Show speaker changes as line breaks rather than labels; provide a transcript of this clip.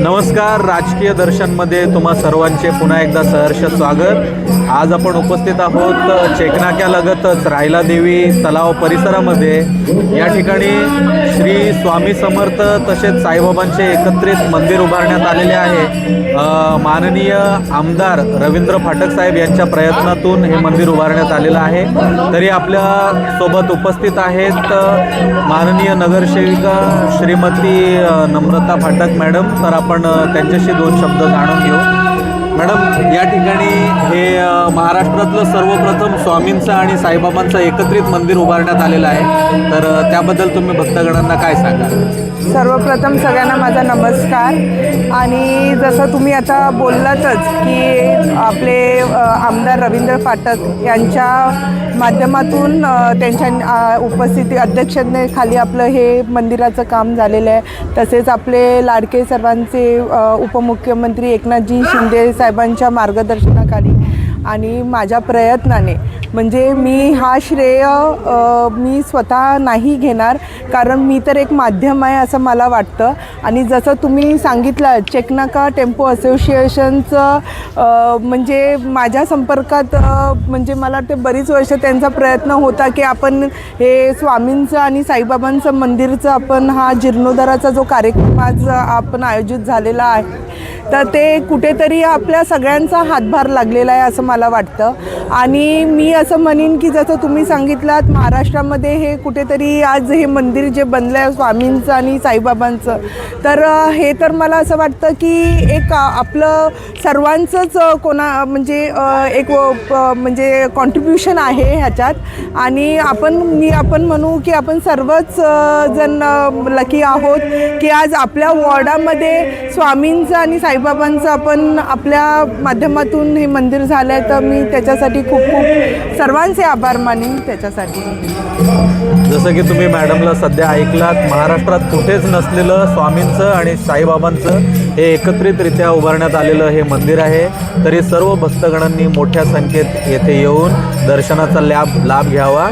नमस्कार राजकीय दर्शनमध्ये तुम्हा सर्वांचे पुन्हा एकदा सहर्ष स्वागत. आज आपण उपस्थित आहोत चेकनाक्यालगतच रायला देवी तलाव परिसरामध्ये. या ठिकाणी श्री स्वामी समर्थ तसेच साईबाबांचे एकत्रित मंदिर उभारण्यात आलेले आहे. माननीय आमदार रवींद्र फाटक साहेब यांच्या प्रयत्नातून हे मंदिर उभारण्यात आलेलं आहे. तरी आपल्यासोबत उपस्थित आहेत माननीय नगरसेविका श्रीमती नम्रता फाटक मॅडम. तर आपण त्यांच्याशी दोन शब्द जाणून घेऊ. मॅडम या ठिकाणी हे महाराष्ट्रातलं सर्वप्रथम स्वामींचं आणि साईबाबांचं एकत्रित मंदिर उभारण्यात आलेलं आहे. तर त्याबद्दल तुम्ही भक्तगणांना काय सांगा
सर्वप्रथम सगळ्यांना माझा नमस्कार. आणि जसं तुम्ही आता बोललातच की आपले आमदार रवींद्र फाटक यांच्या माध्यमातून त्यांच्या उपस्थिती अध्यक्षतेखाली आपलं हे मंदिराचं काम झालेलं आहे. तसेच आपले लाडके सर्वांचे उपमुख्यमंत्री एकनाथजी शिंदे साहेबांच्या मार्गदर्शनाखाली आणि माझ्या प्रयत्नाने. म्हणजे मी हा श्रेय मी स्वतः नाही घेणार कारण मी तर एक माध्यम आहे असं मला वाटतं. आणि जसं तुम्ही सांगितलं चेकनाका टेम्पो असोसिएशनचं म्हणजे माझ्या संपर्कात म्हणजे मला वाटते बरीच वर्ष त्यांचा प्रयत्न होता की आपण हे स्वामींचं आणि साईबाबांचं मंदिरचं आपण हा जीर्णोद्धाराचा जो कार्यक्रम आज आपण आयोजित झालेला आहे तर ते कुठेतरी आपल्या सगळ्यांचा हातभार लागलेला आहे असं मला वाटतं. आणि मी असं म्हणेन की जसं तुम्ही सांगितलात महाराष्ट्रामध्ये हे कुठेतरी आज हे मंदिर जे बनलं आहे स्वामींचं आणि साईबाबांचं तर हे तर मला असं वाटतं की एक आपलं सर्वांचंच कोणा म्हणजे एक प- म्हणजे कॉन्ट्रीब्युशन आहे ह्याच्यात. आणि आपण मी आपण म्हणू की आपण सर्वच जण लकी आहोत की आज आपल्या वॉर्डामध्ये स्वामींचं आणि साई साईबाबांचं आपण आपल्या माध्यमातून हे मंदिर झालं आहे तर मी त्याच्यासाठी खूप खूप सर्वांचे आभार मानेन त्याच्यासाठी.
जसं की तुम्ही मॅडमला सध्या ऐकलात महाराष्ट्रात कुठेच नसलेलं स्वामींचं आणि साईबाबांचं हे एकत्रितरित्या उभारण्यात आलेलं हे मंदिर आहे. तरी सर्व भक्तगणांनी मोठ्या संख्येत येथे येऊन दर्शनाचा लाभ लाभ घ्यावा.